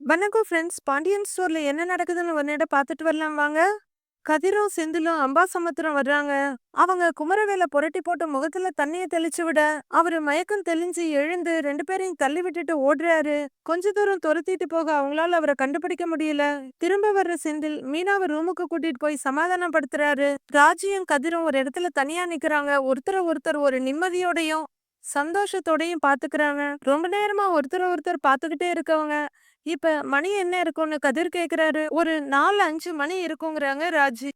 வணக்கம் ஃப்ரெண்ட்ஸ் பாண்டியன் ஸ்டோர்ல என்ன நடக்குதுன்னு உன்னிட பார்த்துட்டு வரலாம் வாங்க கதிரும் செந்திலும் அம்பாசமுத்திரம் வர்றாங்க. அவங்க குமரவேலை புரட்டி போட்டு முகத்துல தண்ணிய தெளிச்சு விட அவரு மயக்கம் தெளிஞ்சு எழுந்து ரெண்டு பேரையும் தள்ளி விட்டுட்டு ஓடுறாரு. கொஞ்ச தூரம் துரத்திட்டு போக அவங்களால அவரை கண்டுபிடிக்க முடியல. திரும்ப வர்ற செந்தில் மீனாவை ரூமுக்கு கூட்டிட்டு போய் சமாதானப்படுத்துறாரு. ராஜியும் கதிரும் ஒரு இடத்துல தனியா நிக்கிறாங்க. ஒருத்தரை ஒருத்தர் ஒரு நிம்மதியோடையும் சந்தோஷத்தோடையும் பாத்துக்கிறாங்க ரொம்ப நேரமா ஒருத்தர் ஒருத்தர் பாத்துக்கிட்டே இருக்கவங்க. இப்ப மணி என்ன இருக்கும்னு கதிர் கேக்குறாரு. ஒரு நாலு அஞ்சு மணி இருக்குங்கிறாங்க ராஜி.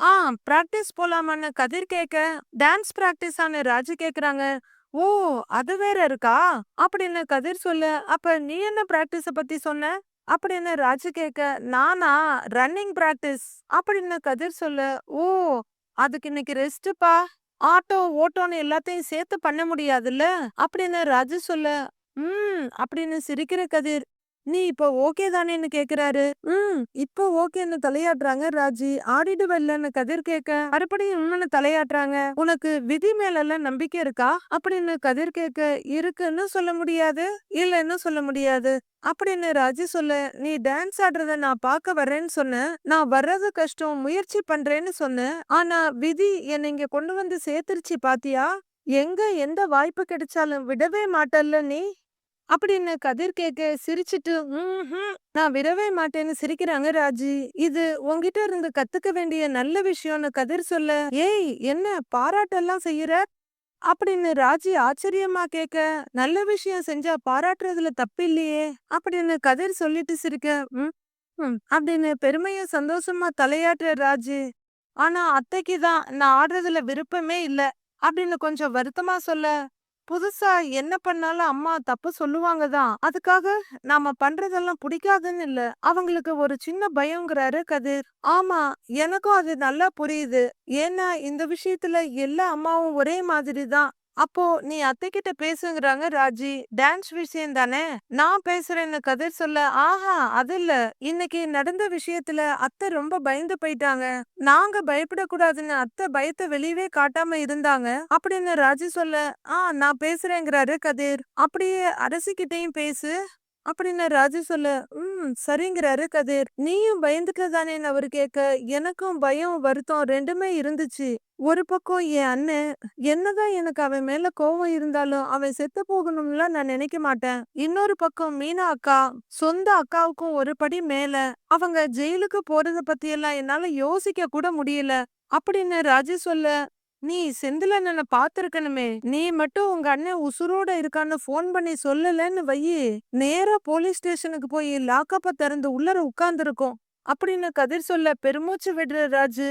ஆ பிராக்டிஸ் போலாமான்னு கதிர் கேக்க. டான்ஸ் பிராக்டிஸ் ஆன ராஜி கேக்குறாங்க. ஓ அது வேற இருக்கா? அப்படின்னு கதிர் சொல்ல. அப்ப நீ என்ன பிராக்டிஸ பத்தி சொன்ன? அப்படின்னு ராஜு கேக்க. நானா? Running practice. அப்படின்னு கதிர் சொல்ல. ஓ அதுக்கு இன்னைக்கு ரெஸ்ட்டுப்பா ஆட்டோ ஓட்டோன்னு எல்லாத்தையும் சேர்த்து பண்ண முடியாதுல்ல? அப்படின்னு ராஜு சொல்ல. ம் அப்படின்னு சிரிக்கிற கதிர். நீ இப்ப ஓகே தானேன்னு கேக்குறாரு. ம் இப்போ ஓகேன்னு தலையாட்டுறாங்க ராஜி. ஆடிடுவல்லன்னு கதிர் கேக்க. மறுபடியும் உம்முன்னு தலையாட்டுறாங்க. உனக்கு விதி மேல எல்லாம் நம்பிக்கை இருக்கா? அப்படின்னு கதிர் கேக்க. இருக்குன்னு சொல்ல முடியாது இல்லன்னு சொல்ல முடியாது. அப்படின்னு ராஜி சொல்ல நீ டான்ஸ் ஆடுறத நான் பார்க்க வர்றேன்னு சொன்னேன் நான் வர்றது கஷ்டம் முயற்சி பண்றேன்னு சொன்னேன் ஆனா விதி என்னை இங்க கொண்டு வந்து சேர்த்துருச்சு பாத்தியா? எங்க எந்த வாய்ப்பு கிடைச்சாலும் விடவே மாட்டல்ல நீ? அப்படின்னு கதிர் கேக்க சிரிச்சிட்டு "ம்ஹும், நான் விடவே மாட்டேன்னு சிரிக்கிறாங்க ராஜி. இது உன்கிட்ட இருந்து கத்துக்க வேண்டிய நல்ல விஷயம்னு கதிர் சொல்ல ஏய் என்ன பாராட்டெல்லாம் செய்யற? அப்படின்னு ராஜி ஆச்சரியமா கேக்க நல்ல விஷயம் செஞ்சா பாராட்டுறதுல தப்பில்லையே அப்படின்னு கதிர் சொல்லிட்டு சிரிக்க "ம், அப்படின்னு பெருமையா சந்தோஷமா தலையாட்டுற ராஜி ஆனா அத்தைக்கு தான் நான் ஆடுறதுல விருப்பமே இல்ல அப்படின்னு கொஞ்சம் வருத்தமா சொல்ல புதுசா என்ன பண்ணாலும் அம்மா தப்பு சொல்லுவாங்க தான். அதுக்காக நாம பண்றதெல்லாம் பிடிக்காதுன்னு இல்ல. அவங்களுக்கு ஒரு சின்ன பயங்கிறாரு கதிர். ஆமா எனக்கும் அது நல்லா புரியுது. ஏன்னா இந்த விஷயத்துல எல்லா அம்மாவும் ஒரே மாதிரி தான். அப்போ நீ அத்தை கிட்ட பேசுங்கிறாங்க ராஜி. டான்ஸ் விஷயம் தானே? நான் பேசுறேன்னு கதிர் சொல்ல ஆஹா அது இல்ல. இன்னைக்கு நடந்த விஷயத்துல அத்தை ரொம்ப பயந்து போயிட்டாங்க. நாங்க பயப்படக்கூடாதுன்னு அத்தை பயத்தை வெளியவே காட்டாம இருந்தாங்க. அப்படின்னு ராஜி சொல்ல ஆ நான் பேசுறேங்கிறாரு கதிர். அப்படியே அரசிக்கிட்டையும் பேசு. அப்படின்னு ராஜு சொல்ல ம் சரிங்கிறாரு கதிர். நீயும் பயந்துக்க தானேன்னு அவர் கேட்க எனக்கும் பயம் வருத்தம் ரெண்டுமே இருந்துச்சு. ஒரு பக்கம் என் அண்ணன் என்னதான் எனக்கு அவன் மேல கோவம் இருந்தாலும் அவன் செத்து போகணும்லாம் நான் நினைக்க மாட்டேன். இன்னொரு பக்கம் மீனா அக்கா சொந்த அக்காவுக்கும் ஒரு படி மேல. அவங்க ஜெயிலுக்கு போறத பத்தி எல்லாம் என்னால யோசிக்க கூட முடியல. அப்படின்னு ராஜு சொல்ல நீ செந்திலண்ணனை பாத்திருக்கணுமே நீ மட்டும் உங்க அண்ணன் உசுரோட இருக்கான்னு ஃபோன் பண்ணி சொல்லலன்னு வையி நேரா போலீஸ் ஸ்டேஷனுக்கு போய் லாக்கப்ப திறந்து உள்ளர உட்கார்ந்துருக்கோம். அப்படின்னு கதிர் சொல்ல பெருமூச்சு விடுற ராஜு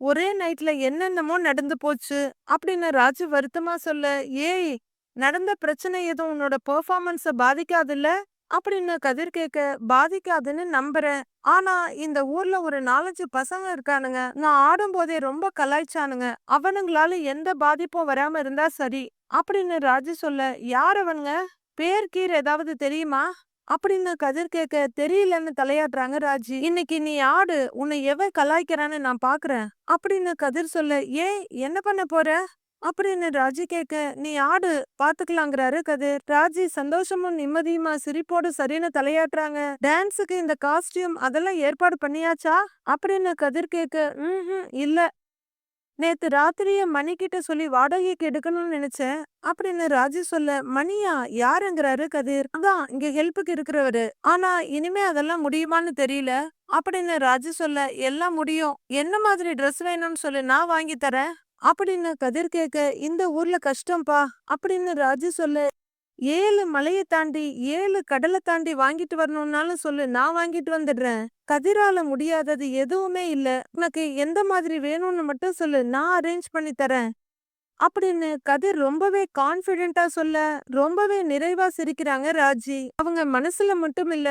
ஒரே நைட்ல என்னென்னமோ நடந்து போச்சு. அப்படின்னு ராஜு வருத்தமா சொல்ல ஏய் நடந்த பிரச்சனை எதுவும் உன்னோட பெர்ஃபார்மன்ஸ பாதிக்காதுல்ல? அப்படின்னு கதிர் கேட்க பாதிக்காதுன்னு நம்புறேன். ஆனா இந்த ஊர்ல ஒரு நாலஞ்சு பசங்க இருக்கானுங்க. நான் ஆடும் போதே ரொம்ப கலாய்ச்சானுங்க. அவனுங்களால எந்த பாதிப்பும் வராம இருந்தா சரி. அப்படின்னு ராஜு சொல்ல யார் அவனுங்க? பேர் கீர் ஏதாவது தெரியுமா? அப்படின்னு கதிர் கேட்க தெரியலன்னு தலையாடுறாங்க ராஜி. இன்னைக்கு நீ ஆடு. உன்னை எவன் கலாய்க்கிறான்னு நான் பாக்குறேன். அப்படின்னு கதிர் சொல்ல ஏன்? என்ன பண்ண போற? அப்படின்னு ராஜி கேட்க நீ ஆடு பாத்துக்கலாங்கிறாரு கதிர். ராஜி சந்தோஷமும் நிம்மதியுமா சிரிப்போடு சரின்னு தலையாட்டுறாங்க. டான்ஸுக்கு இந்த காஸ்டியூம் அதெல்லாம் ஏற்பாடு பண்ணியாச்சா? அப்படின்னு கதிர் கேட்க ம் இல்ல. நேத்து ராத்திரியே மணிக்கிட்ட சொல்லி வாடகைக்கு எடுக்கணும்னு நினைச்சேன். அப்படின்னு ராஜி சொல்ல மணியா யாருங்கிறாரு கதிர்? அதான் இங்க ஹெல்ப்புக்கு இருக்கிறவரு. ஆனா இனிமே அதெல்லாம் முடியுமான்னு தெரியல. அப்படின்னு ராஜி சொல்ல எல்லாம் முடியும். என்ன மாதிரி ட்ரெஸ் வேணும்னு சொல்லி நான் வாங்கி தரேன். அப்படின்னு கதிர் கேட்க இந்த ஊர்ல கஷ்டம்பா அப்படின்னு ராஜு சொல்ல ஏழு மலையை தாண்டி ஏழு கடலை தாண்டி வாங்கிட்டு வரணும்னாலும் சொல்லு நான் வாங்கிட்டு வந்துடுறேன். கதிரால முடியாதது எதுவுமே இல்ல. உனக்கு எந்த மாதிரி வேணும்னு மட்டும் சொல்லு நான் அரேஞ்ச் பண்ணி தரேன். அப்படின்னு கதிர் ரொம்பவே கான்பிடென்டா சொல்ல ரொம்பவே நிறைவா சிரிக்கிறாங்க ராஜி. அவங்க மனசுல மட்டும் இல்ல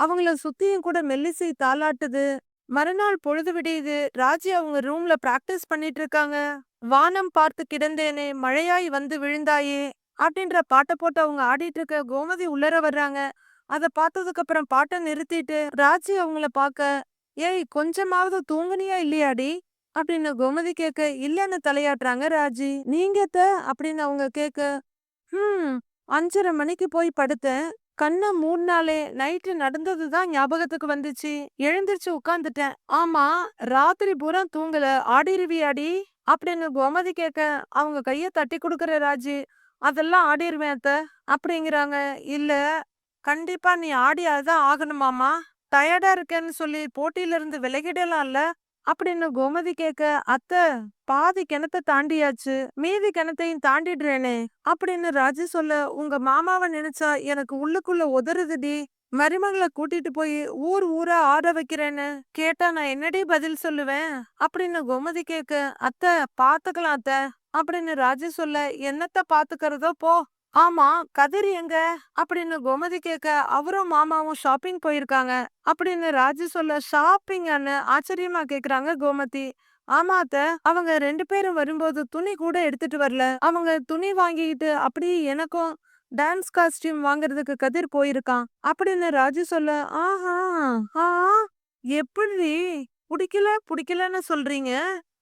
அவங்கள சுத்தியும் கூட மெல்லிசை தாளாட்டுது. மறுநாள் பொழுது விடியுது. ராஜி அவங்க ரூம்ல பிராக்டிஸ் பண்ணிட்டு இருக்காங்க. வானம் பார்த்து கிடந்தேனே மழையாய் வந்து விழுந்தாயே அப்படின்ற பாட்டை போட்டு அவங்க ஆடிட்டு இருக்க கோமதி உள்ளர வர்றாங்க. அத பார்த்ததுக்கு அப்புறம் பாட்டை நிறுத்திட்டு ராஜி அவங்கள பார்க்க ஏய் கொஞ்சமாவது தூங்குனியா இல்லையாடி? அப்படின்னு கோமதி கேட்க இல்லன்னு தலையாட்டுறாங்க ராஜி. நீங்க அப்படின்னு அவங்க கேட்க ஹம் அஞ்சரை மணிக்கு போய் படுத்தேன். கண்ணை மூடினாலே நைட்டு நடந்தது தான் ஞாபகத்துக்கு வந்துச்சு. எழுந்திருச்சு உட்காந்துட்டேன் ஆமா ராத்திரி பூரா தூங்கல. ஆடிருவியாடி அப்படின்னு கோமதி கேட்க அவங்க கைய தட்டி கொடுக்குற ராஜி அதெல்லாம் ஆடிருவேன் அத்த அப்படிங்கிறாங்க. இல்ல கண்டிப்பா நீ ஆடியாதான் ஆகணுமாமா டயர்டா இருக்கேன்னு சொல்லி போட்டியில இருந்து விலகிடலாம்ல. அப்படின்னு கோமதி கேட்க அத்த பாதி கிணத்த தாண்டியாச்சு. மீதி கிணத்தையும் தாண்டிடுறேனே அப்படின்னு ராஜு சொல்ல உங்க மாமாவை நினைச்சா எனக்கு உள்ளுக்குள்ள உதறுதுடி. மருமகளை கூட்டிட்டு போய் ஊர் ஊரா ஆட வைக்கிறேன்னு கேட்டா நான் என்னடி பதில் சொல்லுவேன்? அப்படின்னு கோமதி கேட்க அத்தை பாத்துக்கலாம் அத்தை. அப்படின்னு ராஜு சொல்ல என்னத்த பாத்துக்கிறதோ போ. ஆமா கதிர் எங்க? அப்படின்னு கோமதி கேட்க அவரும் மாமாவும் ஷாப்பிங் போயிருக்காங்க. அப்படின்னு ராஜு சொல்ல ஷாப்பிங்னு ஆச்சரியமா கேக்குறாங்க கோமதி. ஆமாத்த அவங்க ரெண்டு பேரும் வரும்போது துணி கூட எடுத்துட்டு வரல. அவங்க துணி வாங்கிக்கிட்டு அப்படியே எனக்கும் டான்ஸ் காஸ்டியூம் வாங்குறதுக்கு கதிர் போயிருக்கான். அப்படின்னு ராஜு சொல்ல ஆஹா ஆ எப்படி பிடிக்கல பிடிக்கலன்னு சொல்றீங்க?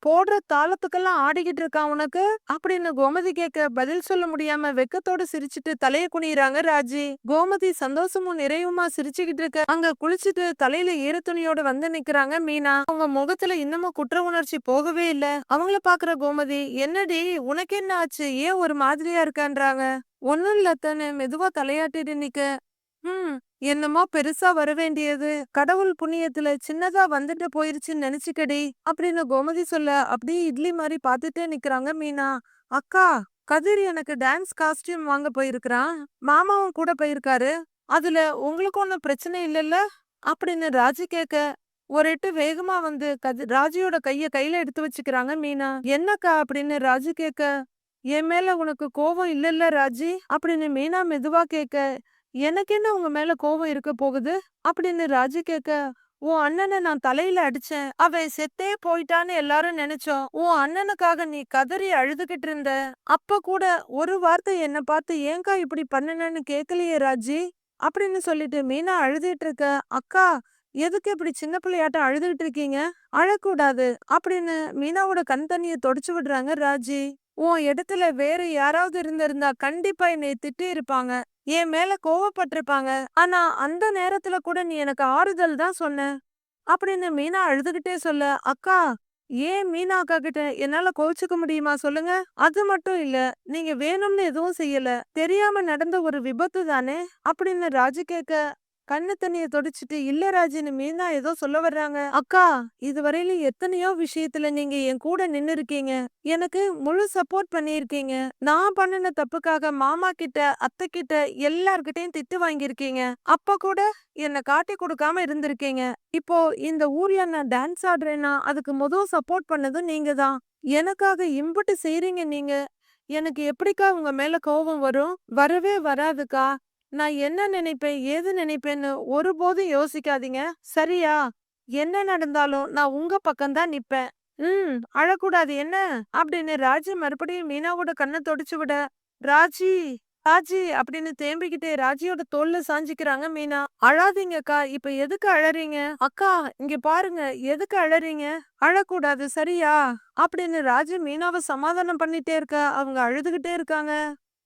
போடுற தாளத்துக்கெல்லாம் ஆடிக்கிட்டு இருக்கான் உனக்கு? அப்படின்னு கோமதி கேட்க பதில் சொல்ல முடியாம வெக்கத்தோட சிரிச்சிட்டு தலைய குனிறாங்க ராஜி. கோமதி சந்தோஷமும் நிறைவுமா சிரிச்சுக்கிட்டு இருக்க. அங்க குளிச்சுட்டு தலையில ஈர துணியோட வந்து நிக்கிறாங்க மீனா. அவங்க முகத்துல இன்னமும் குற்ற உணர்ச்சி போகவே இல்ல. அவங்கள பாக்குற கோமதி என்னடி உனக்கு என்ன ஆச்சு? ஏன் ஒரு மாதிரியா இருக்கான்றாங்க? ஒண்ணும் இல்லத்தன்னு மெதுவா தலையாட்டிட்டு நிக்க. ஹம். என்னமோ பெருசா வர வேண்டியது. கடவுள் புண்ணியத்துல சின்னதா வந்துட்டு போயிருச்சுன்னு நினைச்சுக்கடி. அப்படின்னு கோமதி சொல்ல அப்படியே இட்லி மாதிரி பாத்துட்டே நிக்கிறாங்க மீனா. அக்கா கதிர் எனக்கு டான்ஸ் காஸ்டியூம் வாங்க போயிருக்கிறான். மாமாவும் கூட போயிருக்காரு. அதுல உங்களுக்கு ஒன்னும் பிரச்சனை இல்லைல்ல? அப்படின்னு ராஜி கேட்க ஒரு எட்டு வேகமா வந்து கதி ராஜியோட கைய கையில எடுத்து வச்சுக்கிறாங்க மீனா. என்னக்கா? அப்படின்னு ராஜி கேட்க என் மேல உனக்கு கோபம் இல்லல்ல ராஜி? அப்படின்னு மீனா மெதுவா கேட்க எனக்கு என்ன உங்க மேல கோவம் இருக்க போகுது? அப்படின்னு ராஜு கேட்க உன் அண்ணனை நான் தலையில அடிச்சேன். அவன் செத்தே போயிட்டான்னு எல்லாரும் நினைச்சோம். உன் அண்ணனுக்காக நீ கதறி அழுதுகிட்டு இருந்த. அப்ப கூட ஒரு வார்த்தை என்ன பார்த்து ஏங்கா இப்படி பண்ணுனேன்னு கேட்கலையே ராஜி? அப்படின்னு சொல்லிட்டு மீனா அழுதுட்டு இருக்க அக்கா எதுக்கு இப்படி சின்ன பிள்ளையாட்டம் அழுதுகிட்டு இருக்கீங்க? அழக்கூடாது. அப்படின்னு மீனாவோட கண் தண்ணிய தொடச்சு விடுறாங்க ராஜி. உன் இடத்துல வேற யாராவது இருந்திருந்தா கண்டிப்பா என்னை திட்டி இருப்பாங்க. என் மேல கோவப்பட்டிருப்பாங்க. ஆனா அந்த நேரத்துல கூட நீ எனக்கு ஆறுதல் தான் சொன்ன. அப்படின்னு மீனா அழுதுகிட்டே சொல்ல அக்கா ஏன் மீனா அக்கா கிட்ட என்னால கோவிச்சுக்க முடியுமா சொல்லுங்க. அது மட்டும் இல்ல நீங்க வேணும்னு எதுவும் செய்யல. தெரியாம நடந்த ஒரு விபத்து தானே அப்படின்னு ராஜு கேட்க கண்ணு தண்ணிய தொடச்சிட்டு இல்ல ராஜின்னு மீனா ஏதோ சொல்ல வர்றாங்க. அக்கா இதுவரையிலும் எத்தனையோ விஷயத்துல நீங்க என் கூட நின்னு இருக்கீங்க எனக்கு முழு சப்போர்ட் பண்ணியிருக்கீங்க. நான் பண்ணின தப்புக்காக மாமா கிட்ட அத்தை கிட்ட எல்லார்கிட்டயும் திட்டு வாங்கியிருக்கீங்க. அப்ப கூட என்ன காட்டி கொடுக்காம இருந்திருக்கீங்க. இப்போ இந்த ஊர்ல நான் டான்ஸ் ஆடுறேன்னா அதுக்கு முதல் சப்போர்ட் பண்ணதும் நீங்க தான். எனக்காக இம்புட்டு செய்றீங்க நீங்க. எனக்கு எப்படிக்கா உங்க மேல கோபம் வரும்? வரவே வராதுக்கா. நான் என்ன நினைப்பேன் ஏது நினைப்பேன்னு ஒருபோதும் யோசிக்காதீங்க. சரியா? என்ன நடந்தாலும் நான் உங்க பக்கம்தான் நிப்பேன். ம் அழக்கூடாது என்ன? அப்படின்னு ராஜி மறுபடியும் மீனாவோட கண்ணை தொடச்சு விட ராஜி ராஜி அப்படின்னு தேம்பிக்கிட்டே ராஜியோட தோல்ல சாஞ்சிக்கிறாங்க மீனா. அழாதீங்கக்கா இப்ப எதுக்கு அழறீங்க? அக்கா இங்க பாருங்க எதுக்கு அழறீங்க? அழக்கூடாது சரியா? அப்படின்னு ராஜி மீனாவை சமாதானம் பண்ணிட்டே இருக்க அவங்க அழுதுகிட்டே இருக்காங்க.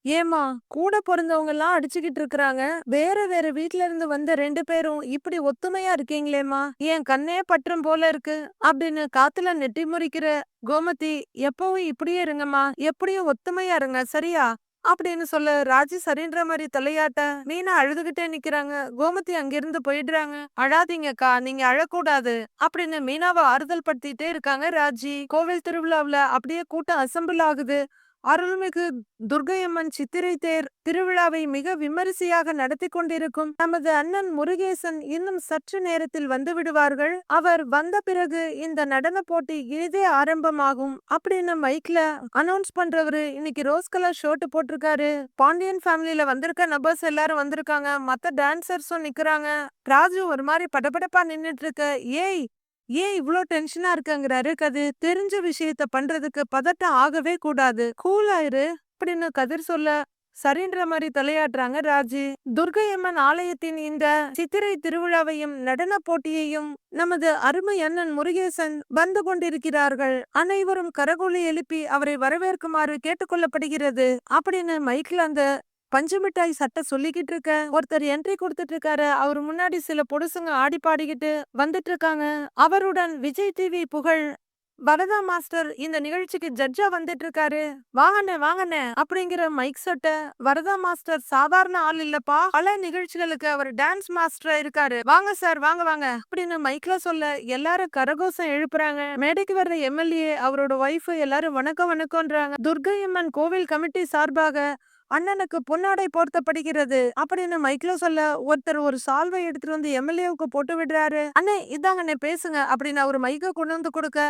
ஏமா கூட பொறந்தவங்க எல்லாம் அடிச்சுக்கிட்டு இருக்கிறாங்க. வேற வேற வீட்ல இருந்து வந்த ரெண்டு பேரும் இப்படி ஒத்துமையா இருக்கீங்களேம்மா? என் கண்ணே பற்றும் போல இருக்கு. அப்படின்னு காத்துல நெட்டி முறிக்கிற கோமதி எப்பவும் இப்படியே இருங்கம்மா. எப்படியும் ஒத்துமையா இருங்க சரியா? அப்படின்னு சொல்ல ராஜி சரின்ற மாதிரி தலையாட்ட மீனா அழுதுகிட்டே நிக்கிறாங்க. கோமதி அங்கிருந்து போயிடுறாங்க. அழாதீங்கக்கா நீங்க அழக்கூடாது. அப்படின்னு மீனாவை ஆறுதல் படுத்திட்டே இருக்காங்க ராஜி. கோவில் திருவிழாவுல அப்படியே கூட்டம் அசம்பிள் ஆகுது. அருள்மிகு துர்கையம்மன் சித்திரை தேர் திருவிழாவை மிக விமரிசையாக நடத்தி கொண்டிருக்கும் நமது அண்ணன் முருகேசன் இன்னும் சற்று நேரத்தில் வந்து விடுவார்கள். அவர் வந்த பிறகு இந்த நடன போட்டி இனிதே ஆரம்பமாகும். அப்படின்னு மைக்ல அனௌன்ஸ் பண்றவரு இன்னைக்கு ரோஸ் கலர் ஷர்ட் போட்டிருக்காரு. பாண்டியன் ஃபேமிலியில வந்திருக்க நபர்ஸ் எல்லாரும் வந்திருக்காங்க. மத்த டான்சர்ஸும் நிக்கிறாங்க. ராஜு ஒரு மாதிரி படபடப்பா நின்றுட்டு இருக்க. ஏய் ஏன் இவ்வளோ டென்ஷனா இருக்கங்கிறாரு? கதிர் தெரிஞ்ச விஷயத்த பண்றதுக்கு பதட்டம் ஆகவே கூடாது. கூலாயிரு அப்படின்னு கதிர் சொல்ல சரின்ற மாதிரி தலையாடுறாங்க ராஜி. துர்கையம்மன் ஆலயத்தின் இந்த சித்திரை திருவிழாவையும் நடன போட்டியையும் நமது அருமை அண்ணன் முருகேசன் வந்து கொண்டிருக்கிறார்கள். அனைவரும் கரகோலி எழுப்பி அவரை வரவேற்குமாறு கேட்டுக்கொள்ளப்படுகிறது அப்படின்னு மைக்கில் அந்த பஞ்சு மிட்டாய் சட்டை சொல்லிக்கிட்டு இருக்க. ஒருத்தர் என்ட்ரி கொடுத்துட்டு இருக்காரு. அவர் முன்னாடி சில பொடுசுங்க ஆடி பாடிக்கிட்டு வந்துட்டு இருக்காங்க. அவருடன் விஜய் டிவி புகழ் வரதா மாஸ்டர் இந்த நிகழ்ச்சிக்கு ஜட்ஜா வந்துட்டு இருக்காரு. வாங்கண்ணே வாங்கண்ணே அப்படிங்கிற மைக் சட்டை வரதா மாஸ்டர் சாதாரண ஆள் இல்லப்பா. பல நிகழ்ச்சிகளுக்கு அவர் டான்ஸ் மாஸ்டரா இருக்காரு. வாங்க சார் வாங்க வாங்க அப்படின்னு மைக்ல சொல்ல எல்லாரும் கரகோஷம் எழுப்புறாங்க. மேடைக்கு வர்ற எம்எல்ஏ அவரோட ஒய்ஃப் எல்லாரும் வணக்கம் வணக்கம்ன்றாங்க. துர்கை அம்மன் கோவில் கமிட்டி சார்பாக அண்ணனுக்கு பொன்னாடை போர்த்தப்படுகிறது அப்படின்னு மைக்ரோ சொல்ல ஒருத்தர் ஒரு சால்வை எடுத்துட்டு வந்து எம்எல்ஏவுக்கு போட்டு விடுறாரு. அண்ணே இதாங்க அண்ணே பேசுங்க அப்படின்னு அவர் மைக்க கொண்டு வந்து கொடுக்க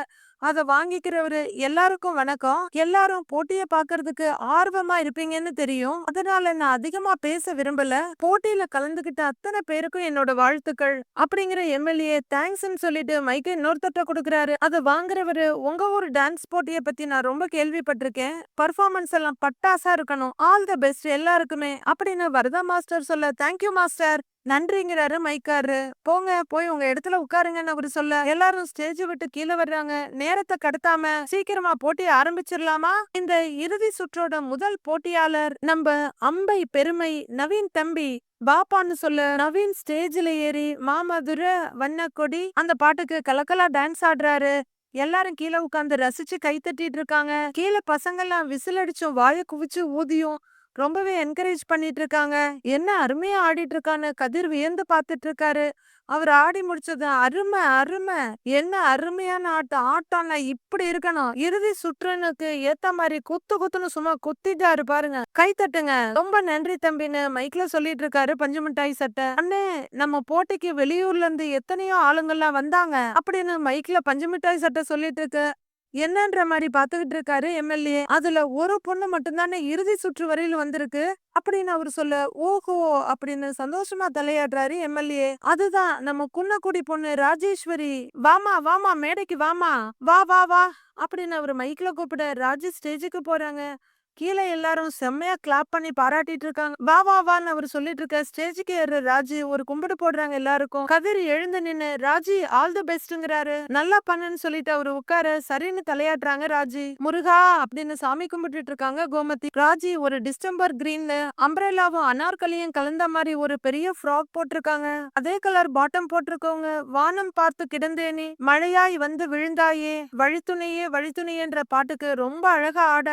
அதை வாங்கிக்கிறவரு எல்லாருக்கும் வணக்கம். எல்லாரும் போட்டியை பாக்குறதுக்கு ஆர்வமா இருப்பீங்கன்னு தெரியும். அதனால நான் அதிகமா பேச விரும்பல. போட்டியில கலந்துகிட்ட அத்தனை பேருக்கும் என்னோட வாழ்த்துக்கள். அப்படிங்கிற எம்எல்ஏ தேங்க்ஸ்ன்னு சொல்லிட்டு மைக்க இன்னொருத்தட்ட கொடுக்குறாரு. அதை வாங்குறவரு உங்க ஊர் டான்ஸ் போட்டியை பத்தி நான் ரொம்ப கேள்விப்பட்டிருக்கேன். பர்ஃபார்மன்ஸ் எல்லாம் பட்டாசா இருக்கணும். ஆல் த பெஸ்ட் எல்லாருக்குமே. அப்படின்னு வரதா மாஸ்டர் சொல்ல தேங்க்யூ மாஸ்டர் நன்றிங்கிறாரு மைக்காரு. போங்க போய் உங்க இடத்துல உட்காருங்கன்னு அவரு சொல்ல எல்லாரும் ஸ்டேஜ் விட்டு கீழே வர்றாங்க. நேரத்தை கடத்தாம சீக்கிரமா போட்டி ஆரம்பிச்சிடலாமா இந்த இறுதி சுற்றோட முதல் போட்டியாளர் நம்ம அம்பை பெருமை நவீன் தம்பி பாப்பான்னு சொல்ல நவீன் ஸ்டேஜ்ல ஏறி மாமதுர வண்ணக்கொடி அந்த பாட்டுக்கு கலக்கலா டான்ஸ் ஆடுறாரு. எல்லாரும் கீழே உட்கார்ந்து ரசிச்சு கை தட்டிட்டு இருக்காங்க. கீழே பசங்கெல்லாம் விசில் அடிச்சும் வாயை குவிச்சு ஊதியும். ரொம்பவே என்கரேஜ் பண்ணிட்டு இருக்காங்க என்ன அருமையா ஆடிட்டு இருக்கான்னு கதிர் வியந்து பார்த்துட்டு இருக்காரு அவர் ஆடி முடிச்சது அருமை அருமை. என்ன அருமையான ஆட்டம் ஆட்டம்ல இப்படி இருக்கணும். இறுதி சுற்றுனுக்கு ஏத்த மாதிரி குத்து குத்துன்னு சும்மா குத்திட்டாரு பாருங்க. கை தட்டுங்க. ரொம்ப நன்றி தம்பின்னு மைக்ல சொல்லிட்டு இருக்காரு பஞ்சு மிட்டாய் சட்டை. அண்ணே நம்ம போட்டிக்கு வெளியூர்ல இருந்து எத்தனையோ ஆளுங்கள்லாம் வந்தாங்க. அப்படின்னு மைக்ல பஞ்சு மிட்டாய் சட்டை சொல்லிட்டு இருக்கு என்னன்ற மாதிரி பாத்துக்கிட்டு இருக்காரு எம்எல்ஏ. அதுல ஒரு பொண்ணு மட்டும்தானே இறுதி சுற்று வரையில் வந்திருக்கு. அப்படின்னு அவர் சொல்ல ஓஹோ அப்படின்னு சந்தோஷமா தலையாடுறாரு எம்எல்ஏ. அதுதான் நம்ம குன்னக்குடி பொண்ணு ராஜேஸ்வரி. வாமா வாமா மேடைக்கு வாமா வா வா வா அப்படின்னு அவர் மைக்ல கூப்பிட ராஜேஷ் ஸ்டேஜுக்கு போறாங்க. கீழே எல்லாரும் செம்மையா கிளாப் பண்ணி பாராட்டிட்டு இருக்காங்க. வா வா வான்னு அவர் சொல்லிட்டு இருக்க ஸ்டேஜுக்கு ஏற ராஜி ஒரு கும்பிடு போடுறாங்க எல்லாருக்கும். கதிர் எழுந்து நின்னு ராஜி ஆல் தி பெஸ்ட்ங்கிறாரு நல்லா பண்ணுன்னு சொல்லிட்டு அவரு உட்கார சரின்னு தலையாட்டுறாங்க ராஜி. முருகா அப்படின்னு சாமி கும்பிட்டுட்டு இருக்காங்க கோமதி. ராஜி ஒரு டிஸ்டம்பர் கிரீன்ல அம்பரேலாவும் அனார்கலியும் கலந்த மாதிரி ஒரு பெரிய ஃப்ராக் போட்டிருக்காங்க. அதே கலர் பாட்டம் போட்டிருக்கவங்க வானம் பார்த்து கிடந்தேனே மழையாய் வந்து விழுந்தாயே வழித்துணையே வழித்துணையன்ற பாட்டுக்கு ரொம்ப அழகா ஆட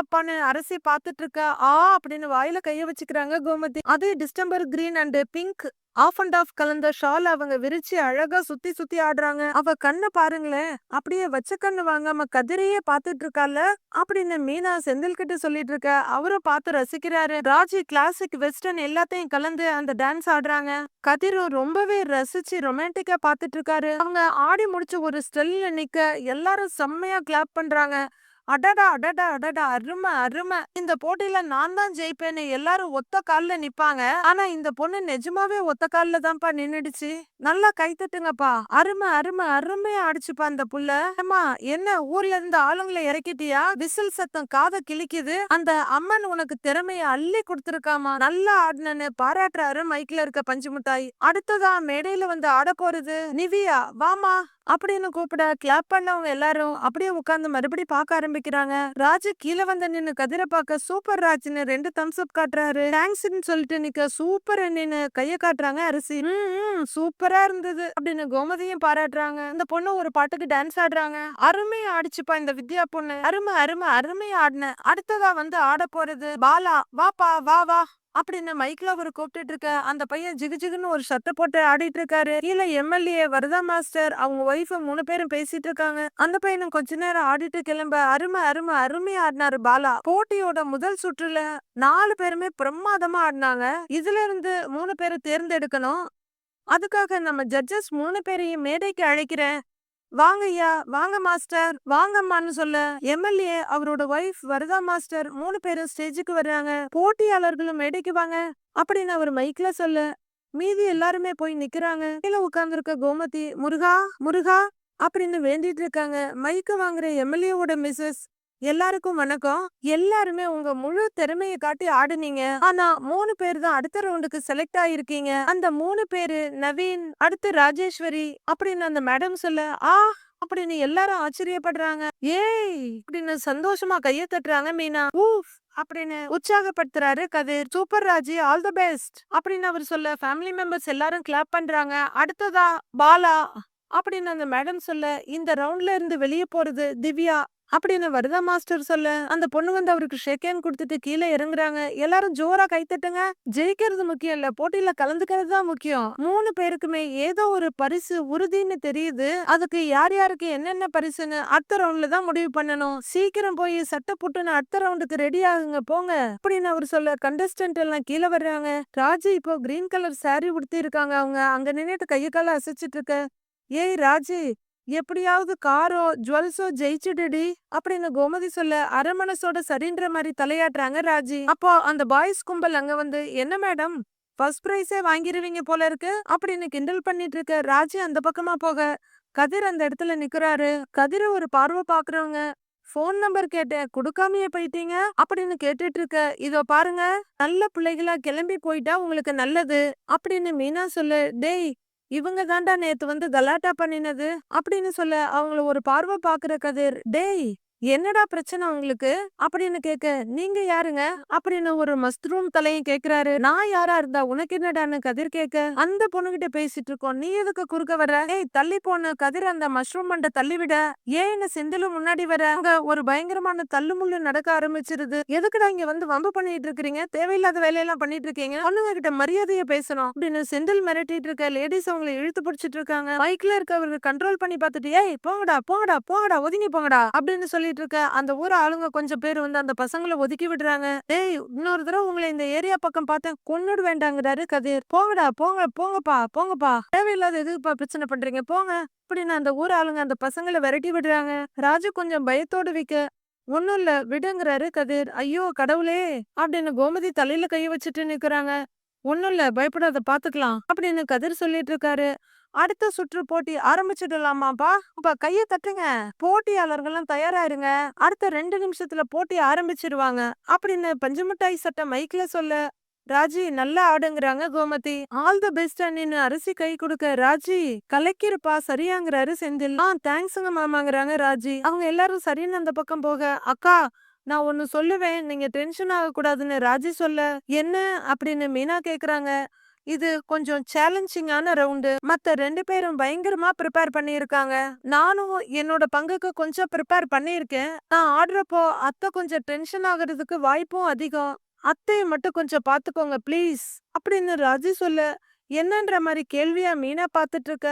அடேங்கப்பான்னு அரசி பாத்துட்டு இருக்க ஆ அப்படின்னு வாயில கைய வச்சுக்கிறாங்க கோமதி. அது distemper green and pink. Half and half கலந்த ஷால் அவங்க விரிச்சு அழகா சுத்தி சுத்தி ஆடுறாங்க. அவ கண்ணை பாருங்களேன். அப்படியே வச்ச கண்ணு வாங்காம கதிரையே பாத்துட்டு இருக்கால அப்படின்னு மீனா செந்தில் கிட்ட சொல்லிட்டு இருக்க அவரும் பார்த்து ரசிக்கிறாரு. ராஜி கிளாசிக் வெஸ்டர்ன் எல்லாத்தையும் கலந்து அந்த டான்ஸ் ஆடுறாங்க. கதிரும் ரொம்பவே ரசிச்சு ரொமான்டிக்கா பாத்துட்டு இருக்காரு அவங்க ஆடி முடிச்சு ஒரு ஸ்டெல்ல நிக்க எல்லாரும் செம்மையா கிளாப் பண்றாங்க. அடடா அடடா அடடா அருமை அருமை. இந்த போட்டியில நான் தான் ஜெயிப்பேன்னு எல்லாரும் ஒத்த கால்ல நிப்பாங்க. ஆனா இந்த பொண்ணு நிஜமாவே ஒத்த கால்ல தான்ப்பா நின்னுடுச்சு. நல்லா கை தட்டுங்கப்பா. அருமை அருமை அருமையா அடிச்சுப்பா இந்த புள்ள. அம்மா என்ன ஊர்ல இருந்து ஆளுங்களை இறக்கிட்டியா? விசில் சத்தம் காத கிழிக்குது. அந்த அம்மன் உனக்கு திறமைய அள்ளி கொடுத்துருக்காமா? நல்லா ஆடினன்னு பாராட்டுறாரு மைக்ல இருக்க பஞ்சு மிட்டாய். அடுத்ததா மேடையில வந்து ஆட போறது? நிவியா வாமா அப்படின்னு கூப்பிட? கிளாப் பண்ணவங்க எல்லாரும் அப்படியே உட்கார்ந்து மறுபடி பார்க்க ஆரம்பிக்கிறாங்க. ராஜு கீழே வந்து நின்னு கதிரை பார்க்க சூப்பர் ராஜ்னு ரெண்டு தம்ஸ் அப் காட்டுறாரு. தேங்க்ஸ்ன்னு சொல்லிட்டு நிக்க சூப்பர் நின்னு கைய காட்டுறாங்க அரிசி. சூப்பரா இருந்தது அப்படின்னு கோமதியும் பாராட்டுறாங்க. இந்த பொண்ணு ஒரு பாட்டுக்கு டான்ஸ் ஆடுறாங்க. அருமையா ஆடிச்சுப்பா இந்த வித்யா பொண்ணு. அருமை அருமை அருமையா ஆடின. அடுத்ததா வந்து ஆட போறது பாலா. வாப்பா வா வா. அப்படின்னு மைக்ல அவர் கூப்பிட்டு இருக்க அந்த பையன் ஜிகு ஜிகுன்னு ஒரு சத்த போட்டு ஆடிட்டு இருக்காரு கீழே எம்எல்ஏ வரதா மாஸ்டர் அவங்க ஒய்ஃப் மூணு பேரும் பேசிட்டு இருக்காங்க. அந்த பையனும் கொஞ்ச நேரம் ஆடிட்டு கிளம்ப அருமை அருமை அருமையா ஆடினாரு பாலா. போட்டியோட முதல் சுற்றுல நாலு பேருமே பிரமாதமா ஆடினாங்க. இதுல இருந்து மூணு பேரை தேர்ந்தெடுக்கணும். அதுக்காக நம்ம ஜட்ஜஸ் மூணு பேரையும் மேடைக்கு அழைக்கிறேன். வாங்கய்யா வாங்க மாஸ்டர் வாங்கம்மான்னு சொல்ல எம்எல்ஏ அவரோட ஒய்ஃப் வரதா மாஸ்டர் மூணு பேரும் ஸ்டேஜுக்கு வர்றாங்க. போட்டியாளர்களும் மேடைக்கு வாங்க அப்படின்னு அவர் மைக்ல சொல்ல மீதி எல்லாருமே போய் நிக்கிறாங்க. கீழே உட்கார்ந்துருக்க கோமதி முருகா முருகா அப்படின்னு வேண்டிட்டு இருக்காங்க. மைக்க வாங்குற எம்எல்ஏவோட மிஸ்ஸஸ் எல்லாருக்கும் வணக்கம். எல்லாருமே உங்க முழு திறமையை காட்டி ஆடுனீங்க. ஆனா மூணு பேர் தான் அடுத்த ரவுண்டுக்கு செலக்ட் ஆயிருக்கீங்க. அந்த மூணு பேரு நவீன் அடுத்து ராஜேஸ்வரி அப்படின்னு அந்த மேடம் சொல்ல ஆ அப்படின்னு எல்லாரும் ஆச்சரியப்படுறாங்க. ஏய் அப்படின்னு சந்தோஷமா கைய தட்டுறாங்க மீனா. ஊஃப் அப்படின்னு உற்சாகப்படுத்துறாரு Kathir. Super Raji all the best அப்படின்னு அவர் சொல்ல. ஃபேமிலி மெம்பர்ஸ் எல்லாரும் கிளாப் பண்றாங்க. அடுத்ததா பாலா அப்படின்னு அந்த மேடம் சொல்ல. இந்த ரவுண்ட்ல இருந்து வெளியே போறது திவ்யா. அப்படின்னு வருதா மாஸ்டர் சொல்ல? அந்த பொண்ணு வந்து அவருக்கு ஷேக் ஹேண்ட் கொடுத்துட்டு கீழே இறங்குறாங்க. எல்லாரும் ஜோரா கைத்தட்டுங்க ஜெயிக்கிறது முக்கியம் இல்ல. போட்டியில கலந்துக்கிறது தான் முக்கியம். மூணு பேருக்குமே ஏதோ ஒரு பரிசு உறுதின்னு தெரியுது. அதுக்கு யார் யாருக்கு என்னென்ன பரிசுன்னு அடுத்த ரவுண்ட்ல தான் முடிவு பண்ணணும். சீக்கிரம் போய் சட்டை புட்டுன்னு அடுத்த ரவுண்டுக்கு ரெடி ஆகுங்க போங்க. அப்படின்னு அவர் சொல்ல கண்டஸ்டன்ட் எல்லாம் கீழே வர்றாங்க. ராஜு இப்போ கிரீன் கலர் சாரி உடுத்தி இருக்காங்க அவங்க. அங்க நின்னுட்டு கையை கால அசைச்சிட்டு இருக்க. ஏய் ராஜி எப்படியாவது காரோ ஜுவல்ஸோ ஜெயிச்சுடுடி அப்படின்னு கோமதி சொல்ல அரமனசோட சரின்ற மாதிரி தலையாட்டுறாங்க ராஜி. அப்போ அந்த பாய்ஸ் கும்பல் அங்க வந்து என்ன மேடம்? ஃபர்ஸ்ட் ப்ரைஸே வாங்கிருவீங்க போல இருக்கு அப்படின்னு கிண்டல் பண்ணிட்டு இருக்க ராஜி அந்த பக்கமா போக கதிர் அந்த இடத்துல நிக்கிறாரு. கதிர ஒரு பார்வை பாக்குறவங்க. ஃபோன் நம்பர் கேட்டேன். கொடுக்காமையே போயிட்டீங்க? அப்படின்னு கேட்டுட்டு இருக்க இதோ பாருங்க. நல்ல பிள்ளைகளா கிளம்பி போயிட்டா உங்களுக்கு நல்லது அப்படின்னு மீனா சொல்லு டேய் இவங்க தாண்டா நேத்து வந்து கலாட்டா பண்ணினது அப்படின்னு சொல்ல அவங்கள ஒரு பார்வை பாக்குற கதிர். டேய்! என்னடா பிரச்சனை உங்களுக்கு? அப்படின்னு கேட்க நீங்க யாருங்க? அப்படின்னு ஒரு மஸ்ரூம் தலையும் கேக்குறாரு நான் யாரா இருந்தா உனக்கு என்னடான்னு கதிர் கேட்க அந்த பொண்ணுகிட்ட பேசிட்டு இருக்கோம். நீ எதுக்கு குறுக்க வர ஏய் தள்ளி போன கதிர் அந்த மஷ்ரூம் மண்டை தள்ளி விட. ஏன் என்ன செந்திலு முன்னாடி வர? அங்க ஒரு பயங்கரமான தள்ளுமுள்ளு நடக்க ஆரம்பிச்சிருது. எதுக்குடா இங்க வந்து வம்பு பண்ணிட்டு இருக்கிறீங்க? தேவையில்லாத வேலையெல்லாம் பண்ணிட்டு இருக்கீங்க. பொண்ணுங்க கிட்ட மரியாதையை பேசணும். அப்படின்னு செந்தில் மிரட்டிட்டு இருக்க லேடிஸ் அவங்களை இழுத்து பிடிச்சிட்டு இருக்காங்க. பைக்ல இருக்கவர்கள் கண்ட்ரோல் பண்ணி பார்த்துட்டு ஏய் போங்கடா போங்கடா போங்கடா ஒதுங்கி போங்கடா. அப்படின்னு சொல்லி சொல்லிட்டு இருக்க அந்த ஊர் ஆளுங்க கொஞ்சம் பேர் வந்து அந்த பசங்களை ஒதுக்கி விடுறாங்க. டேய் இன்னொரு தடவை உங்களை இந்த ஏரியா பக்கம் பார்த்தேன். கொன்னுடு வேண்டாங்கிறாரு கதிர். போங்கடா போங்க போங்கப்பா போங்கப்பா. தேவையில்லாத எதுக்குப்பா பிரச்சனை பண்றீங்க? போங்க. அப்படின்னு அந்த ஊர் ஆளுங்க அந்த பசங்களை விரட்டி விடுறாங்க. ராஜு கொஞ்சம் பயத்தோடு வைக்க ஒண்ணும் இல்ல விடுங்கிறாரு கதிர். ஐயோ கடவுளே அப்படின்னு கோமதி தலையில கை வச்சுட்டு நிக்கிறாங்க. ஒண்ணும் இல்ல பயப்படாத பாத்துக்கலாம் அப்படின்னு கதிர் சொல்லிட்டு இருக்காரு அடுத்த சுற்று போட்டி ஆரம்பிச்சிடலாமாப்பா? இப்ப கையை தட்டுங்க. போட்டியாளர்கள்லாம் தயாராயிருங்க. அடுத்த ரெண்டு நிமிஷத்துல போட்டி ஆரம்பிச்சிருவாங்க. அப்படின்னு பஞ்சுமிட்டாய் சட்ட மைக்ல சொல்ல. ராஜி நல்லா ஆடுங்கிறாங்க கோமதி. ஆல் த பெஸ்ட் அண்ணின்னு அரிசி கை கொடுக்க ராஜி கலைக்கிருப்பா சரியாங்கிறாரு செந்தில். ஆ தேங்க்ஸுங்க மாமாங்கிறாங்க ராஜி. அவங்க எல்லாரும் சரின்னு அந்த பக்கம் போக அக்கா நான் ஒன்னு சொல்லுவேன். நீங்க டென்ஷன் ஆக கூடாதுன்னு ராஜி சொல்ல. என்ன? அப்படின்னு மீனா கேக்குறாங்க. இது கொஞ்சம் சேலஞ்சிங்கான ரவுண்டு மத்த ரெண்டு பேரும் பயங்கரமா ப்ரிப்பேர் பண்ணியிருக்காங்க. நானும் என்னோட பங்குக்கு கொஞ்சம் ப்ரிப்பேர் பண்ணியிருக்கேன். நான் ஆடுறப்போ அத்தை கொஞ்சம் டென்ஷன் ஆகுறதுக்கு வாய்ப்பும் அதிகம். அத்தையை மட்டும் கொஞ்சம் பார்த்துக்கோங்க ப்ளீஸ் அப்படின்னு ராஜி சொல்ல என்னன்ற மாதிரி கேள்வியா மீனா பார்த்துட்டு இருக்க.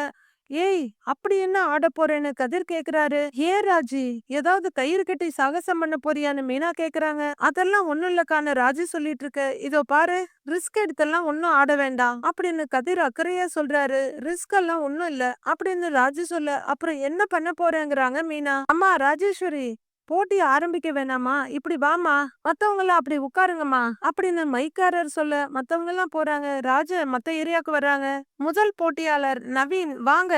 ஏய் அப்படி என்ன ஆட போறேன்னு கதிர் கேக்குறாரு. ஏ ராஜி ஏதாவது கயிறு கட்டி சாகசம் பண்ண போறியான்னு மீனா கேக்குறாங்க. அதெல்லாம் ஒண்ணும் இல்லக்கான ராஜி சொல்லிட்டு இருக்க. இதோ பாரு ரிஸ்க் எடுத்தெல்லாம் ஒன்னும் ஆட வேண்டாம் அப்படின்னு கதிர் அக்கறையா சொல்றாரு. ரிஸ்க் எல்லாம் ஒன்னும் இல்ல அப்படின்னு ராஜி சொல்ல அப்புறம் என்ன பண்ண போறேங்கிறாங்க மீனா? அம்மா ராஜேஸ்வரி போட்டி ஆரம்பிக்க வேணாமா? இப்படி வாமா மத்தவங்க அப்படி உட்காருங்கம்மா. அப்படின்னு மைக்காரர் சொல்ல மத்தவங்க எல்லாம் போறாங்க. ராஜ மத்த ஏரியாவுக்கு வர்றாங்க. முதல் போட்டியாளர் நவீன். வாங்க.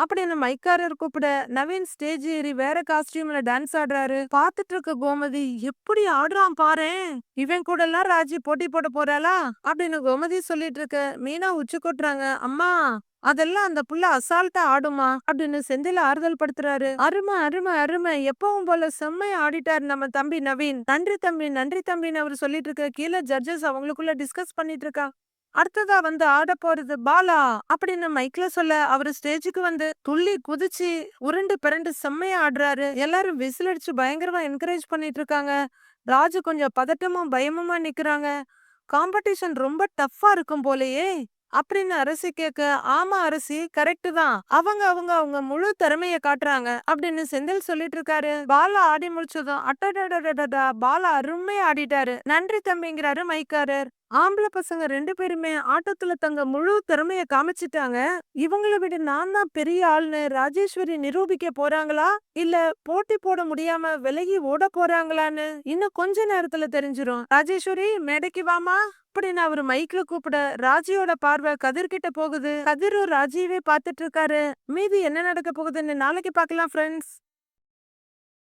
அப்படின்னு மைக்காரர் கூப்பிட நவீன் ஸ்டேஜ் ஏறி வேற காஸ்டியூம்ல டான்ஸ் ஆடுறாரு. பாத்துட்டு இருக்க கோமதி எப்படி ஆடுறான் பாரேன் இவன் கூட எல்லாம் ராஜி போட்டி போட போறாளா? அப்படின்னு கோமதி சொல்லிட்டு இருக்க மீனா உச்சி கொட்டுறாங்க. அம்மா அதெல்லாம் அந்த புள்ள அசால்ட்டா ஆடுமா? அப்படின்னு செந்தில ஆறுதல் படுத்துறாரு. அருமை அருமை அருமை. எப்பவும் போல செம்மையா ஆடிட்டாரு நம்ம தம்பி நவீன். நன்றி தம்பி நன்றி தம்பின்னு அவர் சொல்லிட்டு இருக்க கீழே ஜட்ஜஸ் அவங்களுக்குள்ள டிஸ்கஸ் பண்ணிட்டு இருக்கா. அடுத்ததா வந்து ஆட போறது பாலா! அப்படின்னு மைக்ல சொல்ல அவரு ஸ்டேஜுக்கு வந்து துள்ளி குதிச்சு உருண்டு பிறண்டு செம்மையா ஆடுறாரு. எல்லாரும் விசில் அடிச்சு பயங்கரமா என்கரேஜ் பண்ணிட்டு இருக்காங்க. ராஜு கொஞ்சம் பதட்டமும் பயமுமா நிக்கிறாங்க. காம்படிஷன் ரொம்ப டஃப்பா இருக்கும் போலயே. அப்படின்னு அரசி கேட்க ஆமா அரசி கரெக்ட் தான். அவங்க அவங்க அவங்க முழு திறமைய காட்டுறாங்க. அப்படின்னு செந்தில் சொல்லிட்டு இருக்காரு. பாலா ஆடி முடிச்சதும் அட்டடா பாலா அருமையா ஆடிட்டாரு. நன்றி தம்பிங்கிறாரு மைக்காரர். ஆம்பளை பசங்க ரெண்டு பேருமே ஆட்டத்துல தங்க முழு திறமைய காமிச்சிட்டாங்க. இவங்கள விட நான் தான் பெரிய ஆள்னு ராஜேஸ்வரி நிரூபிக்க போறாங்களா? இல்ல போட்டி போட முடியாம விலகி ஓட போறாங்களான்னு இன்னும் கொஞ்ச நேரத்துல தெரிஞ்சிரும். ராஜேஸ்வரி மேடைக்கு வாமா அப்படின்னு அவரு மைக்ல கூப்பிட ராஜியோட பார்வை கதிர் கிட்ட போகுது. கதிரும் ராஜியவே பாத்துட்டு இருக்காரு. மீதி என்ன நடக்க போகுதுன்னு நாளைக்கு பாக்கலாம் ஃப்ரெண்ட்ஸ்